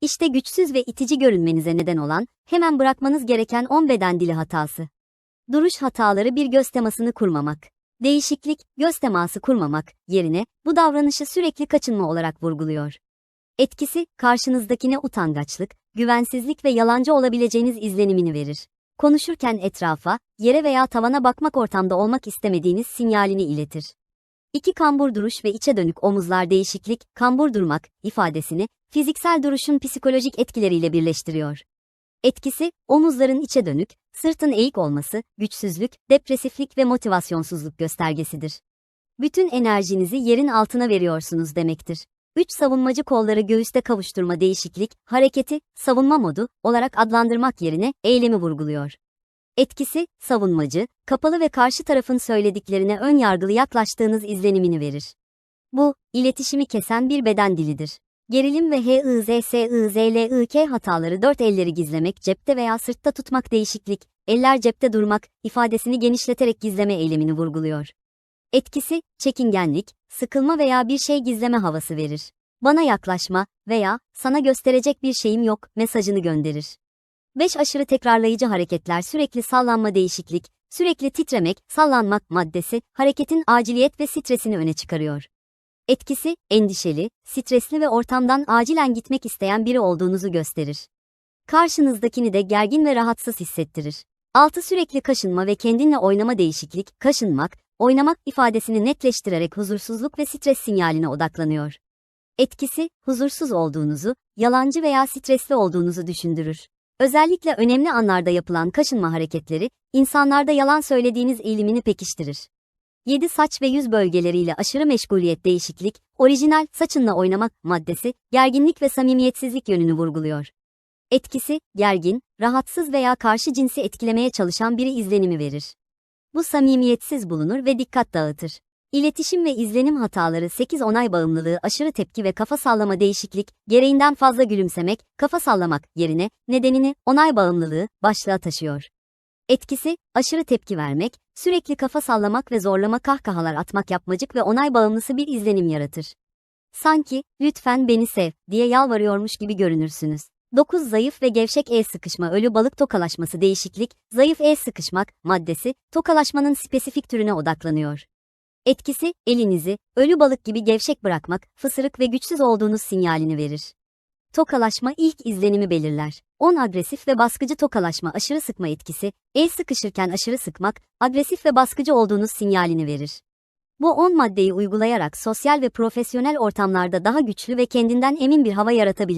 İşte güçsüz ve itici görünmenize neden olan, hemen bırakmanız gereken 10 beden dili hatası. Duruş hataları bir göz temasını kurmamak. Değişiklik, göz teması kurmamak yerine bu davranışı sürekli kaçınma olarak vurguluyor. Etkisi, karşınızdakine utangaçlık, güvensizlik ve yalancı olabileceğiniz izlenimini verir. Konuşurken etrafa, yere veya tavana bakmak ortamda olmak istemediğiniz sinyalini iletir. İki kambur duruş ve içe dönük omuzlar değişiklik, kambur durmak ifadesini fiziksel duruşun psikolojik etkileriyle birleştiriyor. Etkisi, omuzların içe dönük, sırtın eğik olması, güçsüzlük, depresiflik ve motivasyonsuzluk göstergesidir. Bütün enerjinizi yerin altına veriyorsunuz demektir. 3 savunmacı kolları göğüste kavuşturma değişiklik, hareketi, savunma modu olarak adlandırmak yerine eylemi vurguluyor. Etkisi, savunmacı, kapalı ve karşı tarafın söylediklerine ön yargılı yaklaştığınız izlenimini verir. Bu, iletişimi kesen bir beden dilidir. Gerilim ve HIZSIZLIK hataları dört elleri gizlemek, cepte veya sırtta tutmak değişiklik, eller cepte durmak, ifadesini genişleterek gizleme eylemini vurguluyor. Etkisi, çekingenlik, sıkılma veya bir şey gizleme havası verir. Bana yaklaşma veya sana gösterecek bir şeyim yok mesajını gönderir. 5 aşırı tekrarlayıcı hareketler sürekli sallanma değişiklik, sürekli titremek, sallanmak maddesi, hareketin aciliyet ve stresini öne çıkarıyor. Etkisi, endişeli, stresli ve ortamdan acilen gitmek isteyen biri olduğunuzu gösterir. Karşınızdakini de gergin ve rahatsız hissettirir. 6 sürekli kaşınma ve kendinle oynama değişiklik, kaşınmak, oynamak ifadesini netleştirerek huzursuzluk ve stres sinyaline odaklanıyor. Etkisi, huzursuz olduğunuzu, yalancı veya stresli olduğunuzu düşündürür. Özellikle önemli anlarda yapılan kaşınma hareketleri, insanlarda yalan söylediğiniz eğilimini pekiştirir. 7 saç ve yüz bölgeleriyle aşırı meşguliyet değişiklik, orijinal saçınla oynamak maddesi, gerginlik ve samimiyetsizlik yönünü vurguluyor. Etkisi, gergin, rahatsız veya karşı cinsi etkilemeye çalışan biri izlenimi verir. Bu samimiyetsiz bulunur ve dikkat dağıtır. İletişim ve izlenim hataları 8 onay bağımlılığı, aşırı tepki ve kafa sallama değişiklik, gereğinden fazla gülümsemek, kafa sallamak yerine nedenini onay bağımlılığı başlığa taşıyor. Etkisi, aşırı tepki vermek, sürekli kafa sallamak ve zorlama kahkahalar atmak yapmacık ve onay bağımlısı bir izlenim yaratır. Sanki, lütfen beni sev, diye yalvarıyormuş gibi görünürsünüz. 9 zayıf ve gevşek el sıkışma ölü balık tokalaşması değişiklik, zayıf el sıkışmak maddesi, tokalaşmanın spesifik türüne odaklanıyor. Etkisi, elinizi, ölü balık gibi gevşek bırakmak, fısırık ve güçsüz olduğunuz sinyalini verir. Tokalaşma ilk izlenimi belirler. 10 agresif ve baskıcı tokalaşma aşırı sıkma etkisi, el sıkışırken aşırı sıkmak, agresif ve baskıcı olduğunuz sinyalini verir. Bu 10 maddeyi uygulayarak sosyal ve profesyonel ortamlarda daha güçlü ve kendinden emin bir hava yaratabilirsiniz.